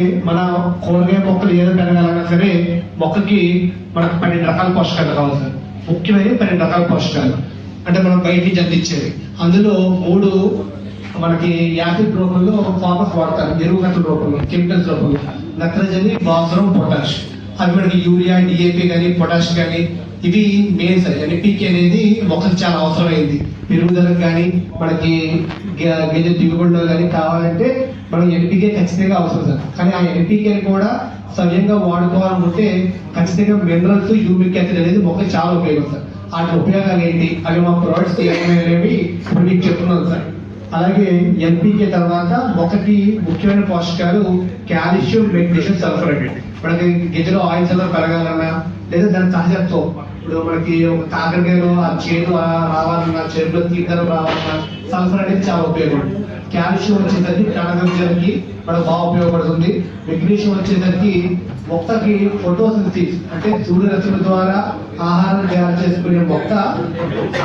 మన కూరగాయ మొక్కలు ఏదో పెరగాలన్నా సరే మొక్కకి మనకు పన్నెండు రకాల పోషకాలు కావాలి ముఖ్యమైన పన్నెండు రకాల పోషకాలు. అంటే మనం బయట నుంచి అందించేది అందులో మూడు మనకి యాసిడ్ రూపంలో ఫార్మస్ వాడతారు. ఎరువుగట్ల రూపంలో కెమికల్స్ రూపంలో. నత్రజని భాస్వరం పొటాష్. అవి మనకి యూరియా డిఏపి కానీ పొటాష్ కానీ ఇవి మెయిన్ సార్ ఎన్పికే అనేది మొక్కకి చాలా అవసరమైంది. పెరుగుదలకు కానీ మనకి గ- గింజ దిగుబడిలో కానీ కావాలంటే మనం ఎన్పికే ఖచ్చితంగా అవసరం సార్. కానీ ఆ ఎన్పికేని కూడా సవ్యంగా వాడుకోవాలనుకుంటే ఖచ్చితంగా మినరల్స్ యూమిక్ యాసిడ్ అనేది మొక్కకి చాలా ఉపయోగం సార్. వాటి ఉపయోగాలు ఏంటి? అవి మా ప్రొడక్ట్స్ ఏమైనా ఇప్పుడు మీకు చెప్తున్నాను సార్. అలాగే ఎన్పికే తర్వాత మొక్కకి ముఖ్యమైన పోషకాలు కాల్షియం మెగ్నీషియం సల్ఫర్ అండి మనకి గింజలో ఆయిల్ సల్ఫర్ పెరగాలన్నా లేదా దాని సహజత్వం ఇప్పుడు మనకి ఒక కాకరకాయలో ఆ చేదు రావాలన్నా చేతిలో తీర్థం రావాలన్నా సల్ఫర్ అనేది చాలా ఉపయోగం కాల్షియం వచ్చేసరికి కణగంజలకి మనకు బాగా ఉపయోగపడుతుంది. మెగ్నీషియం వచ్చేసరికి మొక్కకి ఫోటోసింథసిస్ అంటే సూర్యరశ్మి ద్వారా ఆహారం తయారు చేసుకునే మొక్క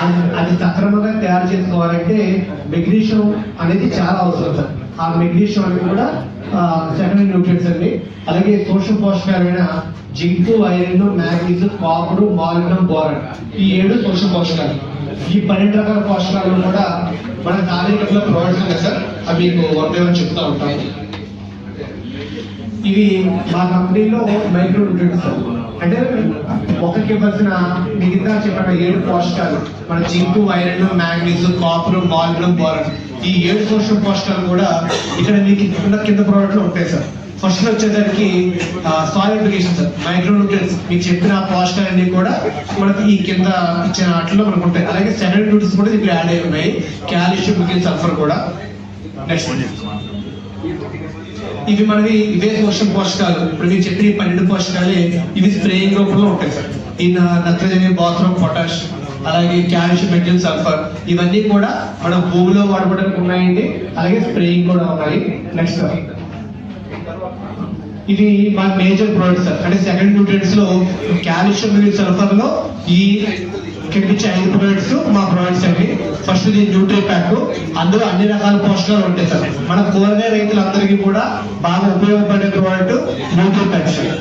అది- అది సక్రమంగా తయారు చేసుకోవాలంటే మెగ్నీషియం అనేది చాలా అవసరం సార్. ఆ మెగ్నీషియం అనేది కూడా సెకండరీ న్యూట్రియన్స్ అండి. అలాగే సూక్ష్మ పోషకాలైన జింకు ఐరన్ మ్యాగ్నీస్ కాపుడు మాలిబ్డం బోరన్ ఈ ఏడు సూక్ష్మ పోషకాలు. ఈ పన్నెండు రకాల పోషకాలు కూడా మన కార్యక్రమంలో ప్రొవైడ్ చేస్తారు సార్. అవి మీకు వన్ బై వన్ చెప్తా ఉంటాం ఇవి మా కంపెనీలో మైక్రో న్యూట్రియన్స్ అంటే ఒకరికి ఇవ్వాల్సిన మిగతా చెప్పిన ఏడు పోషకాలు మన zinc iron manganese copper molybdenum boron ఈ ఏడు పోషక పోస్టర్ కూడా ఇక్కడ మీకు కింద కింద ప్రోడక్ట్లో ఉంటాయి సార్. ఫస్ట్ వచ్చేసరికి soil application sir. Micro nutrients మీకు చెప్పిన పోస్టర్ అన్ని కూడా మనకి ఈ కింద ఇచ్చిన వాటిలో మనకు ఉంటాయి. అలాగే సెకండ్ న్యూట్రియన్స్ కూడా ఇక్కడ యాడ్ అయి ఉన్నాయి. కాల్షియం మిగిలిన సల్ఫర్ కూడా. నెక్స్ట్ ఇవి మనవి ఇవే పోషక పోషకాలు. ఇప్పుడు మీరు చెప్పిన ఈ పన్నెండు పోషకాలే ఇవి స్ప్రేయింగ్ రూపంలో ఉంటాయి సార్. ఈ నత్రజని బాత్రూమ్ పొటాష్ అలాగే క్యాల్షియం మెటల్ సల్ఫర్ ఇవన్నీ కూడా మన భూమిలో వాడుకోవడానికి ఉన్నాయండి. అలాగే స్ప్రేయింగ్ కూడా ఉన్నాయి. నెక్స్ట్ ఇది మా మేజర్ ప్రొడక్ట్స్ సార్ అంటే సెకండ్ న్యూట్రియన్స్లో కాల్షియం మరియు సల్ఫర్లో ఈ కిందించే ఐదు ప్రొడక్ట్స్ మా ప్రొడక్ట్స్ అండి. ఫస్ట్ ఇది న్యూట్రీ ప్యాక్ అందులో అన్ని రకాల పోషకాలు ఉంటాయి సార్ మన కూరగాయ రైతులందరికీ కూడా బాగా ఉపయోగపడే ప్రోడక్ట్ న్యూట్రీ ప్యాక్ సార్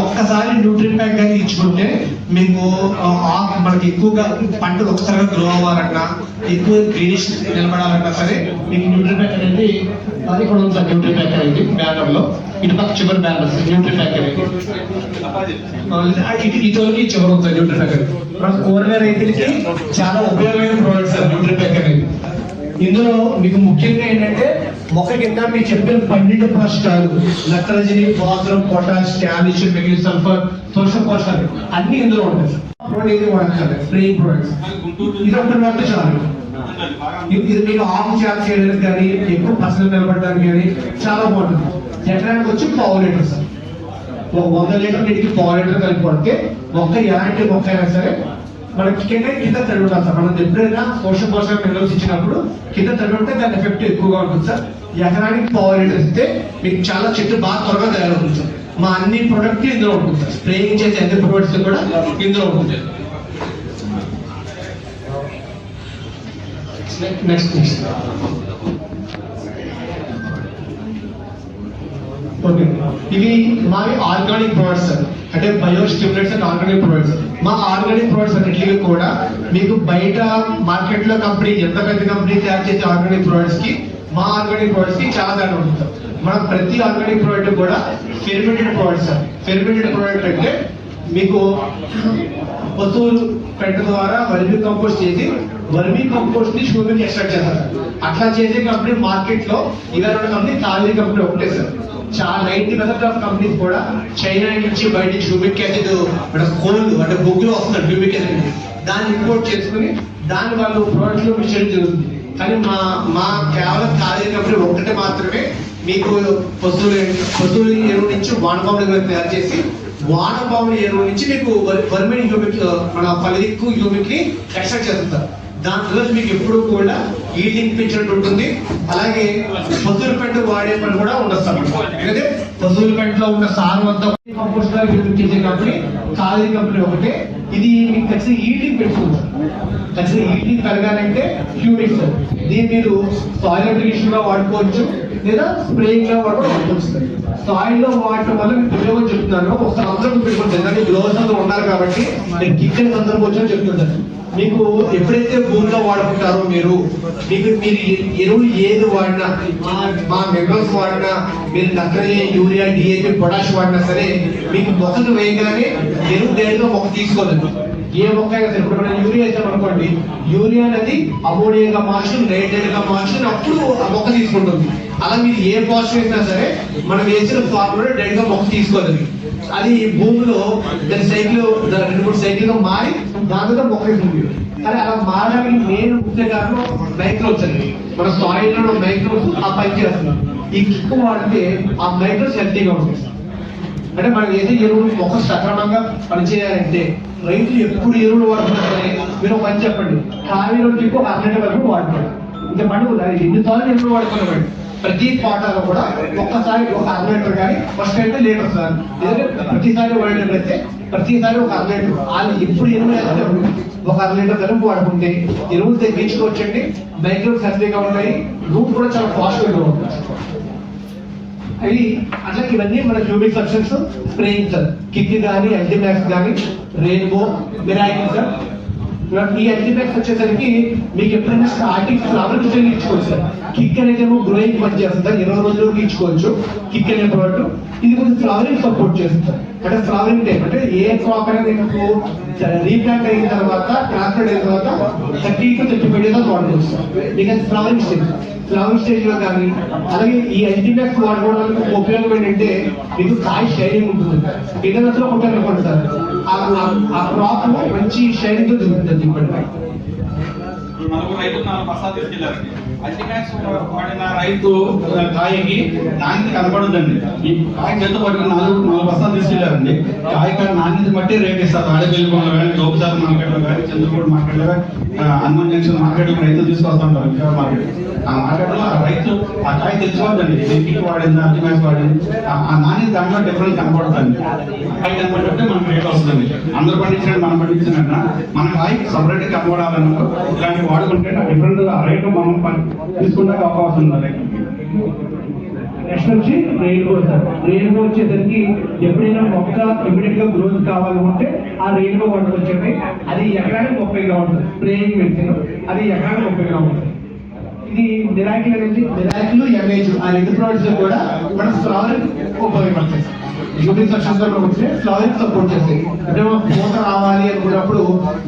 ఒక్కసారి న్యూట్రీ ప్యాక్ కానీ ఇచ్చుకుంటే మీకు మనకి ఎక్కువగా పంటలు ఒకసారిగా గ్రో అవ్వాలన్నా ఎక్కువ గ్రీనిష్ నిలబడాలన్నా సరే మీకు న్యూట్రీ ప్యాక్ అనేది అది కూడా ఉంది సార్ న్యూట్రీ ప్యాక్ అనేది బ్యానర్లో ఇటు పక్క చివరి బ్యానర్ న్యూట్రీ ప్యాక్ అనేది. ఇటు చివరి ఉంది సార్ న్యూట్రీ ప్యాక్ అనేది. కూరగాయ రైతులకి చాలా ఉపయోగమైన ప్రోడక్ట్ సార్ న్యూట్రీ ప్యాక్ అనేది. ఇందులో మీకు ముఖ్యంగా ఏంటంటే మొక్క కింద మీరు చెప్పిన పన్నెండు పోషకాలు నత్రజని పాత్రం పొటాష్ కాల్షియం మిగిలిన సల్ఫర్ సోషల్ పోషకాలు అన్ని ఇందులో ఉంటాయి. సార్ ప్రోడక్ట్ ఇది వాడక్కర్లేదు ప్రొడక్ట్స్ ఇది ఒకటి వాడితే చాలు. ఇది మీరు మీకు ఆఫ్ చార్జ్ చేయడానికి కానీ ఎక్కువ పసలు నిలబడడానికి కానీ చాలా బాగుంటుంది. ఎకరానికి వచ్చి పావు లీటర్ సార్. ఒక వంద లీటర్ నీటికి పావు లీటర్ కలిపి పడితే మొక్క ఎలాంటి మొక్క అయినా సరే మనకి కింద కింద తడి సార్. మనం ఎప్పుడైనా పోషణ పోషక మినరల్స్ ఇచ్చినప్పుడు కింద తడి ఉంటే దాని ఎఫెక్ట్ ఎక్కువగా ఉంటుంది సార్. ఎకరానికి పవర్ లీటర్ ఇస్తే మీకు చాలా చెట్టు బాగా త్వరగా తయారవుతుంది సార్. మా అన్ని ప్రొడక్ట్ ఇందులో ఉంటుంది సార్. స్ప్రేయింగ్ చేసే అన్ని ప్రొడక్ట్స్ కూడా ఇందులో ఉంటుంది. నెక్స్ట్ నెక్స్ట్ ఓకే ఇవి మావి ఆర్గానిక్ ప్రొడక్ట్స్ అంటే bio stimulates and organic products. మా ఆర్గానిక్ ప్రొడక్ట్స్ అన్నింటికి కూడా మీకు బయట మార్కెట్లో కంపెనీ ఎంత పెద్ద కంపెనీ తయారు చేసే ఆర్గానిక్ ప్రొడక్ట్స్కి మా ఆర్గానిక్ ప్రొడక్ట్స్కి చాలా తేడా ఉంటుంది. మన మనం ప్రతి ఆర్గానిక్ ప్రోడక్ట్ కూడా fermented products sir. Fermented product అంటే మీకు పశువులు పెట్ట ద్వారా వర్మీ కంపోస్ట్ చేసి వర్మీ కంపోస్ట్ని హ్యూమిక్ ఎక్స్ట్రాక్ట్ చేస్తారు. అట్లా చేసే కంపెనీ మార్కెట్లో ఇరవై రెండు కంపెనీ తాళీ కంపెనీ ఒకటే సార్. చాలా నైన్టీ పర్సెంట్ ఆఫ్ కంపెనీస్ కూడా చైనా నుంచి బయట నుంచి హ్యూమిక్ యాసిడ్ అంటే కోల్డ్ అంటే బొగ్గులో వస్తున్నారు హ్యూమిక్ యాసిడ్ దాన్ని ఇంపోర్ట్ చేసుకుని దాన్ని వాళ్ళు ప్రోడక్ట్లో మిషన్ జరుగుతుంది. కానీ మా మా కేవలం ఖాళీ కంపెనీ ఒక్కటే మాత్రమే మీకు పశువుల పశువుల ఎరువు నుంచి వానపాములు తయారు చేసి వానపాముల ఎరువు నుంచి మీకు వర్మిన్ హ్యూమిక్ మన పలిక్కు హ్యూమిక్ని ఎక్స్ట్రాక్ట్ చేస్తారు దాంట్లో మీకు ఎప్పుడు కూడా ఈల్డింగ్ పెంచినట్టు ఉంటుంది. అలాగే పసులు పెట్టు వాడే పని కూడా ఉండదు ఎందుకంటే పసులు పెంటలో ఉన్న సారం అంతా కంపోస్ట్ చేసే కంపెనీ కాలేజీ కంపెనీ ఒకటే. ఇది మీకు ఖచ్చితంగా హీటింగ్ పెట్టుకుంది ఖచ్చితంగా హీటింగ్ పెరగాలంటే హ్యూమిక్స్ దీన్ని మీరు సాయిల్ అప్లికేషన్గా వాడుకోవచ్చు లేదా స్ప్రేయింగ్గా వాడుకోవచ్చు. సాయిల్లో వాడటం వల్ల మీకు ఉపయోగం చెప్తున్నాను. ఒకసారి అందరూ పెట్టుకుంటారు ఎందుకంటే గ్లోవ్స్ అందరూ ఉన్నారు కాబట్టి నేను కిచెన్ సందర్భం వచ్చి చెప్తున్నాను మీకు ఎప్పుడైతే భూమిలో వాడుకుంటారో మీరు మీకు మీరు ఎరువులు ఏది వాడినా మా- మా మినరల్స్ వాడినా మీరు నత్రజని యూరియా డిఏపి పొటాష్ వాడినా సరే మీకు మొక్కకు వేయగానే ఎరువు డైరెక్ట్గా మొక్క తీసుకోలేదు. ఏ మొక్క అయినా సరే ఇప్పుడు మనం యూరియా వేసాం అనుకోండి యూరియా అనేది అమోనియాగా మార్చి నైట్రేట్గా మార్చి అప్పుడు ఆ మొక్క తీసుకుంటుంది. అలా మీరు ఏ పోషకం వేసినా సరే మనం వేసిన ఫార్ములా డైరెక్ట్గా మొక్క తీసుకోలేదు అది భూమిలో దాని సైకిల్ రెండు మూడు సైకిల్గా మారి దాంతో మొక్క వేసింది కానీ అలా మారడానికి మెయిన్ ముఖ్య కారణం మైక్రోబ్స్ అండి. మన సాయిల్లో మైక్రోబ్స్ ఆ పని చేస్తున్నాం ఈ కిక్ వాడితే ఆ మైక్రోస్ హెల్తీగా ఉంటుంది అంటే మనం ఏదో ఎరువులు మొక్క సక్రమంగా పనిచేయాలంటే రైతులు ఎప్పుడు ఎరువులు వాడుతున్నారని మీరు ఒక పని చెప్పండి. కావి రోజుకి ఒక అరగంట వరకు వాడుకోండి. ఇంకా పండుగ ఎన్నిసార్లు ఎరువులు వాడుకున్నామండి? ప్రతి పాటలో కూడా ఒక్కసారి ఒక అర లీటర్ కానీ ఫస్ట్ అయితే లీటర్ సార్ లేదంటే ప్రతిసారి వాడేటప్పుడు అయితే ప్రతిసారి ఒక అర లీటర్ వాళ్ళు ఎప్పుడు ఎరువులు వేస్తారు? ఒక అర లీటర్ కలుపు వాడుకుంటే ఎరువులు తగ్గించుకోవచ్చండి బైక్లు హెల్తీగా ఉంటాయి. రూట్ కూడా చాలా పాజిటివ్గా ఉంటుంది. అవి అట్లా ఇవన్నీ మన cubic substance spraying sir kick కానీ అల్టిమాక్స్ కానీ రెయిన్బో మిరాకిల్ సార్. ఈ అల్టిమాక్స్ వచ్చేసరికి మీకు ఎప్పుడైనా స్టార్టింగ్ ఫ్లవర్కి ఇచ్చుకోవచ్చు సార్. కిక్ అనేది ఏమో గ్రోయింగ్ పని చేస్తుంది ఇరవై రోజులకు ఇచ్చుకోవచ్చు కిక్ అనే ప్రోడక్ట్ ఇది కొంచెం ఫ్లవరింగ్ సపోర్ట్ చేస్తుంది అంటే స్లావింగ్ టైప్ అంటే ఏ క్రాప్ అనేది మీకు రీప్లాంట్ అయిన తర్వాత ట్రాన్స్ప్లాంట్ అయిన తర్వాత thirty two thirty five days వాడుకోవచ్చు సార్ మీకు అది స్టేజ్. స్లావింగ్ స్టేజ్లో కానీ అలాగే ఈ యాంటీబాక్స్ వాడుకోవడానికి ఉపయోగం ఏంటంటే మీకు కాయ షైనింగ్ ఉంటుంది. ఇంటర్నెట్లో కొట్టారు ఆ- క్రాప్ మంచి షైనింగ్తో దిగుతుంది ఇప్పటికి మనకు రైతు నాలుగు బస్తాలు తీసుకెళ్ళారండి అల్టిమాక్స్ వాడిన రైతు కాయకి నాణ్యత కనపడదండి ఈ కాయ చేత పట్టుకుని నాలుగు నాలుగు బస్తాలు తీసుకెళ్ళారండి కాయ కాడ నాణ్యత బట్టి రేట్ ఇస్తారు. ఆడపల్లి కొనలు కానీ గోపచార మార్కెట్లో కానీ చంద్రపూడి మార్కెట్లో కానీ ఆ, హనుమాన్ జంక్షన్ మార్కెట్ రైతులు తీసుకొస్తుంటారు విజయవాడ మార్కెట్. ఆ మార్కెట్లో ఆ రైతు ఆ కాయ తెచ్చుకోవద్దండి. దీనికి వాడింది అల్టిమాక్స్ వాడింది ఆ- నాణ్యత దాంట్లో డిఫరెంట్ కనపడుతుంది కాయ కనపడితే మనకు రేట్ వస్తుంది అందరు పండించినట్టు మనం పండించినట్టు మన కాయ సపరేట్ కనపడాలన్నప్పుడు ఇలాంటి వాడుకుంటే డిఫరెంట్ రైట్ మనం పం- తీసుకుంటానికి అవకాశం ఉంది? నెక్స్ట్ వచ్చి రెయిన్బో సార్. రెయిన్బో వచ్చేసరికి ఎప్పుడైనా మొక్క ఇమీడియట్గా గ్రోత్ కావాలనుకుంటే ఆ రెయిన్బో వాటర్ వచ్చేది అది ఎకరానికి ముప్పై గ్రాములు ఉంటుంది స్ప్రేయింగ్ మెడిసిన్ అది ఎకరానికి ముప్పై గ్రాములు ఇది మిరాకిల్ అనేది మిరాకిల్ ఎంఏజ్ ఆ రెండు ప్రోడక్ట్స్ కూడా మన ఫ్లవరింగ్ ఉపయోగపడతాయి యూనిట్ సెక్షన్స్లో ఫ్లవరింగ్ సపోర్ట్ చేస్తాయి అంటే పూత రావాలి అనుకున్నప్పుడు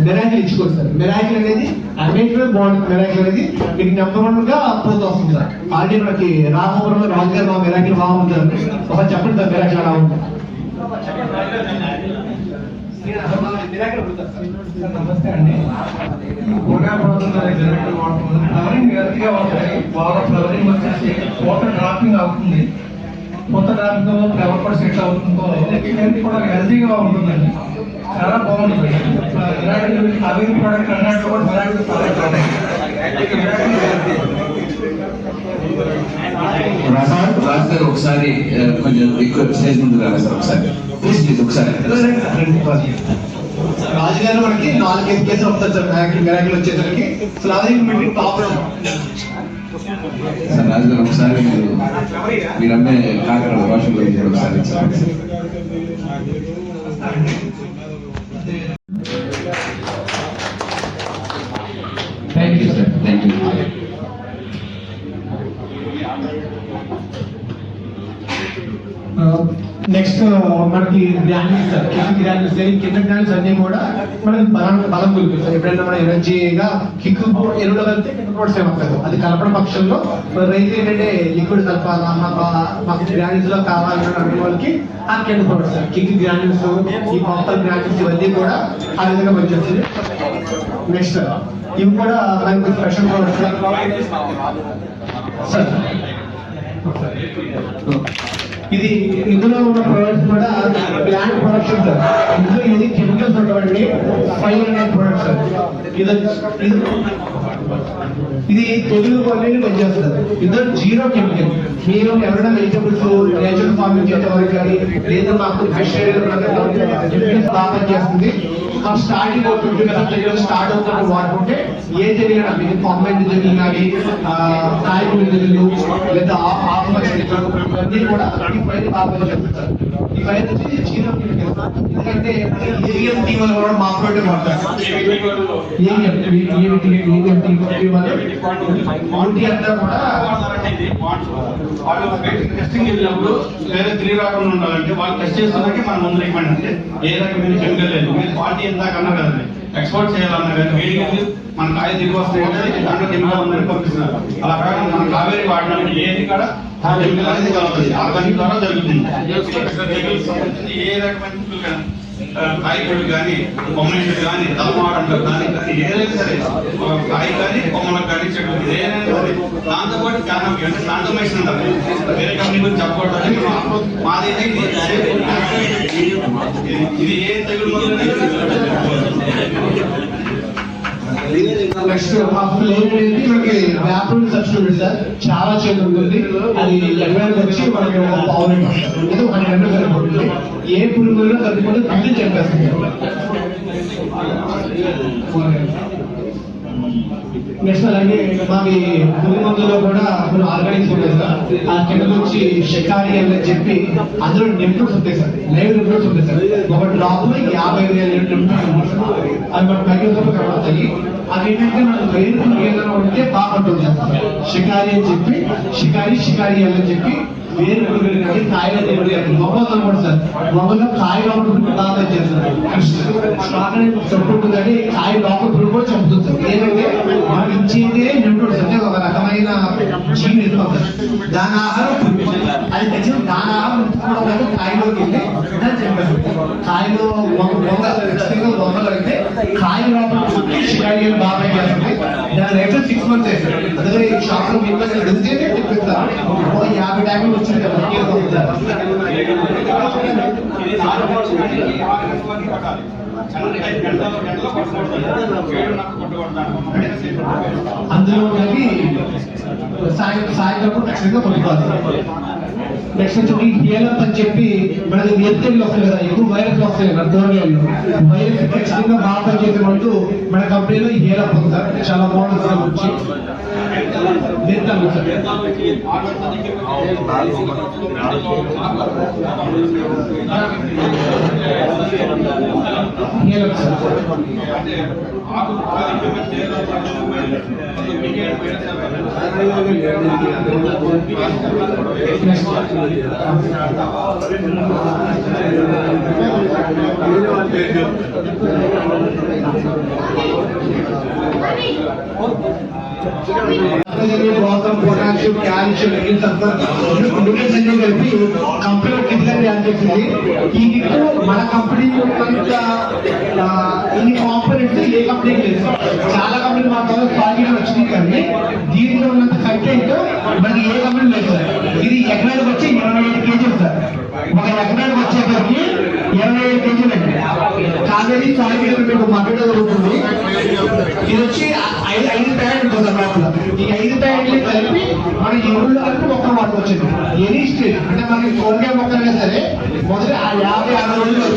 మెరాకిల్ ఇచ్చుకోవచ్చు సార్ మిరాకిల్ అనేది అన్నింటిలో బాగుంటుంది. మెరాకిల్ అనేది మీకు నెంబర్ వన్గా పూత వస్తుంది సార్. ఆల్రెడీ మనకి రామపురంలో రాజుగారు మా మిరాకిల్ బాగుంటుంది ఒక చెప్పండి సార్ మెరాకిల్ ఎలా ఉంటుంది నమస్తే అండి. కూరగాయల ప్రాంతం ఫ్లవరింగ్ హెల్తీగా వస్తాయి బాగా ఫ్లవరింగ్ వచ్చేసి వాటర్ డ్రాపింగ్ అవుతుంది. కొత్త ఫ్లవర్ కూడా సెట్ అవుతుందో హెల్త్ కూడా హెల్తీగా ఉంటుందండి. చాలా బాగుంటుంది. అవి ప్రోడక్ట్ అన్నట్టు కూడా ఇలాంటి రాజ్ గారు ఒకసారి కొంచెం ఎక్కువ స్టేజ్ ముందు రావాలి సార్ ఒకసారి. ప్లీజ్ ప్లీజ్ ఒకసారి. రాజుగారు మనకి నాలుగైదు కేసులు వస్తారు సార్ మిరాకిల్ మిరాకిల్ వచ్చేసరికి. Flowering meeting top sir Raju garu ఒకసారి మీరు మీరు అమ్మే కాకర భాషలో మీరు ఒకసారి మనకి ఇస్తారు సార్ కిక్ గ్రాన్యూల్స్ కింద గ్రాన్యూల్స్ అన్ని కూడా మనకి బలం బలం కుదురుతుంది ఎప్పుడైనా మనం ఎనర్జీగా కిక్ ఎరువులు కలిపితే కింద కూడా సేమ్ అవుతుంది అది కలపడం పక్షంలో రైతు ఏంటంటే లిక్విడ్ కలపాలా మాకు గ్రానిస్లో కావాలని అనే వాళ్ళకి ఆ కింద కూడా సార్ కిక్ గ్రానిస్ ఈ కాపర్ గ్రానిస్ ఇవన్నీ కూడా ఆ విధంగా పనిచేస్తుంది. నెక్స్ట్ ఇవి కూడా మనకి స్పెషల్ ప్రోడక్ట్స్ సార్. ఇది ఇందులో ఉన్న ప్రొడక్ట్స్ కూడా ప్లాంట్ ప్రొడక్షన్ సార్ ఇందులో ఇది కెమికల్స్ ఉండవండి ఫైవ్ హండ్రెడ్ ప్రొడక్ట్స్ సార్ ఇది ఇది ఇది తెలుగు పనిచేస్తుంది. పనిచేస్తారు ఇద్దరు జీరో కెమికల్ మీరు ఎవరైనా వెజిటబుల్స్ నేచురల్ ఫార్మింగ్ చేసే వారికి కానీ లేదా మాకు ఫ్రెష్ బాగా పనిచేస్తుంది. ఆ స్టార్టింగ్ ఒక ఫిఫ్టీ పర్సెంట్ స్టార్ట్ అవుతున్న వాడుకుంటే ఏ తెలియడం మీకు కాంబైన్ తెగులు కానీ కాయకూర తెగులు లేదా ఆ- ఆకుమచ్చ ఇవన్నీ కూడా ఈ పైన బాగా చెప్తారు ఈ పైన ఎందుకంటే కూడా మా ప్రోడక్ట్ వాడతారు అంతా కూడా వాళ్ళు టెస్టింగ్ వెళ్ళినప్పుడు వేరే తిరిగి రాకుండా ఉండాలంటే వాళ్ళు టెస్ట్ చేస్తున్నాకే మన ముందు ఇవ్వండి అంటే ఏ రకమైన కెమికల్ లేదు మీరు క్వాలిటీ ఎంత కన్నా కదండి ఎక్స్పోర్ట్ చేయాలన్నా కానీ వేడిగా ఉంది, మన కాయ దిగు వస్తాయి దాంట్లో కెమికల్ ఉందని పంపిస్తున్నారు అలా కాకుండా మన కావేరి వాడడానికి ఏది కూడా అనేది కలుగుతుంది ఆర్గానిక్ ద్వారా జరుగుతుంది. సంబంధించి ఏ రకమైన తెగులు కానీ, కొమ్మలు కానీ తలమాటలు కానీ కానీ ఏదైనా సరే కాయ కానీ కొమ్మలకు కానీ చెట్లు ఏదైనా సరే దాంతో పాటు కారణం అంటే ట్రాన్స్ఫర్మేషన్ అంటారు వేరే కంపెనీ గురించి చెప్పకూడదు. మాదైతే ఇది. ఏ తెగులు నెక్స్ట్ మా ఫ్లేవర్ అనేది మనకి వ్యాపారం సబ్స్టిట్యూట్ సార్ చాలా చేతి ఉంటుంది అది ఎక్కడ వచ్చి మనకి ఒక పౌడర్ ఒక సరిపోతుంది ఏ పురుగులో సరిపోతే అన్ని చెప్పేస్తుంది నెక్స్ట్ అలాగే మాది పురుగు మందులో కూడా కొన్ని ఆర్గానిక్స్ ఉంటాయి సార్. ఆ కింద నుంచి షికారి అని చెప్పి అందులో నింపుల్స్ ఉంటాయి సార్. లైవ్ నింపుల్స్ ఉంటాయి సార్. ఒక డ్రాప్లో యాభై వేల నింపుల్స్ అది మన మైక్రోసాఫ్ట్ కనబడతాయి అది ఏంటంటే మనకు వేరు ఏదైనా ఉంటే బాగుంటుంది షికారి అని చెప్పి షికారి షికారి అని చెప్పి వేరు కానీ కాయలు దేవుడు మొగ్గలు కూడా సార్. మొగ్గలో కాయ లోపల పురుగు చేస్తారు కాయ లోపల పురుగు కూడా చంపుతుంది సార్ ఏంటంటే మనం ఇచ్చేదే న్యూట్రన్స్ అంటే ఒక రకమైన జీవి వెళ్ళిపోతుంది దాని ఆహారం తెచ్చిన దాని ఆహారం కాయలోకి వెళ్ళి కాయలు ఒక దొంగ ఖచ్చితంగా దొంగలు అయితే కాయ లోపల పురుగు షికారి బాగా చేస్తుంది దాని రేట్ సిక్స్ మంత్స్ వేస్తారు అందుకని ఈ షాప్లో మీకు అడిగితే తెప్పిస్తారు ఓ యాభై ట్యాబ్లెట్ వచ్చింది కదా అందులో ఉన్నది సాయంత్రం ఖచ్చితంగా కొట్టుకోవాలి నెక్స్ట్ వచ్చి హీలప్ అని చెప్పి మనకి వ్యక్తులు వస్తాయి కదా ఎక్కువ వైరస్ వస్తాయి కదా కూరగాయలు వైరస్ ఖచ్చితంగా బాగా మంటూ మన కంపెనీలో హీలప్ ఉంది సార్ చాలా బాగుంటుంది వచ్చి సార్. హీలప్ సార్ అంటే ఆకు ఎక్కువ ప్రోత్సాహం potassium calcium magnesium sulphur nutrients అనిపించింది ఈ కిట్ మన కంపెనీ ఉన్నంత ఇన్ని కాంపోనెంట్స్ ఏ కంపెనీకి లేదు. చాలా కంపెనీ మా ద్వారా వచ్చింది కానీ దీంట్లో ఉన్నంత కంటెంట్ మనకి ఏ కంపెనీ లేదు సార్. ఇది ఎకరానికి వచ్చి ఇరవై ఐదు కేజీలు సార్. ఒక ఎకరానికి వచ్చేసరికి ఇరవై ఐదు కేజీలు అండి. కాదని క్వాలిటీ మీకు మద్దతు దొరుకుతుంది. ఇది వచ్చి ఐదు ఐదు ప్యాకెట్ సార్ లోపల ఈ ఐదు ప్యాకెట్లు కలిపి మన ఎరువులు కలిపి మొక్క వచ్చింది ఎనీ స్టేజ్ అంటే మనకి కూరగాయ మొక్కలైనా సరే మొదటి ఆ యాభై అరవై రోజులు.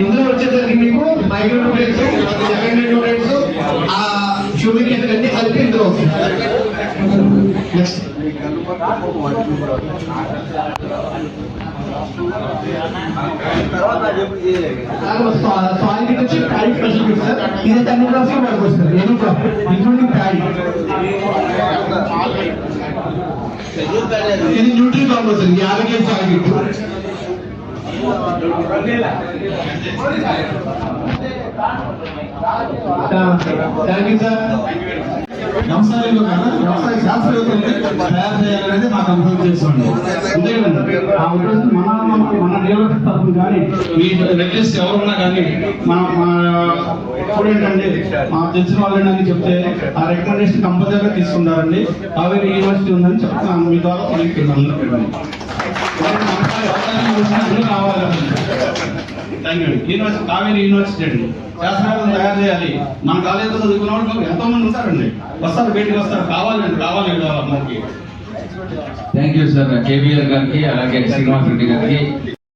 ఇందులో వచ్చేసరికి మీకు సెకండరీ న్యూట్రియన్స్ ఆ యాసిడ్ అన్ని కలిపి ఇందులో వస్తుంది నెక్స్ట్ సాయిల్ కిట్ వచ్చి ప్యాడీ స్పెషల్ కిట్ సార్ ఇది అన్ని కోసం వాడుకోవచ్చు వస్తుంది ఎనీ ఇంక్లూడింగ్ ప్యాడీ ఇది న్యూట్రీ కాంబో వస్తుంది యాభై KG soil thank you sir వ్యవసాయంలో కన్నా వ్యవసాయ శాస్త్రవేత్తలు తయారు చేయాలనేది మాకు అనుభవం చేసుకోండి ఆ ఉద్దేశం మన మన- డెవలప్ డెవలప్మెంట్ కానీ మీ రెగ్యులర్స్ ఎవరున్నా కానీ మన మా స్టూడెంట్ అండి మా తెలిసిన వాళ్ళని అని చెప్తే ఆ రికమెండేషన్ కంపల్సరీగా తీసుకున్నారండి కావేరీ యూనివర్సిటీ ఉందని చెప్తున్నాను మీ ద్వారా తెలియజేస్తున్నాను కావాలండి thank you university Kaveri university అండి. శాస్త్రాలను తయారు చేయాలి. మన కాలేజీలో చదువుకున్న వాళ్ళు ఎంతో మంది ఉంటారండి. వస్తారు బయటికి వస్తారు. కావాలండి కావాలి మనకి. థ్యాంక్ యూ సార్ కేవీఆర్ గారికి అలాగే శ్రీనివాస్ రెడ్డి గారికి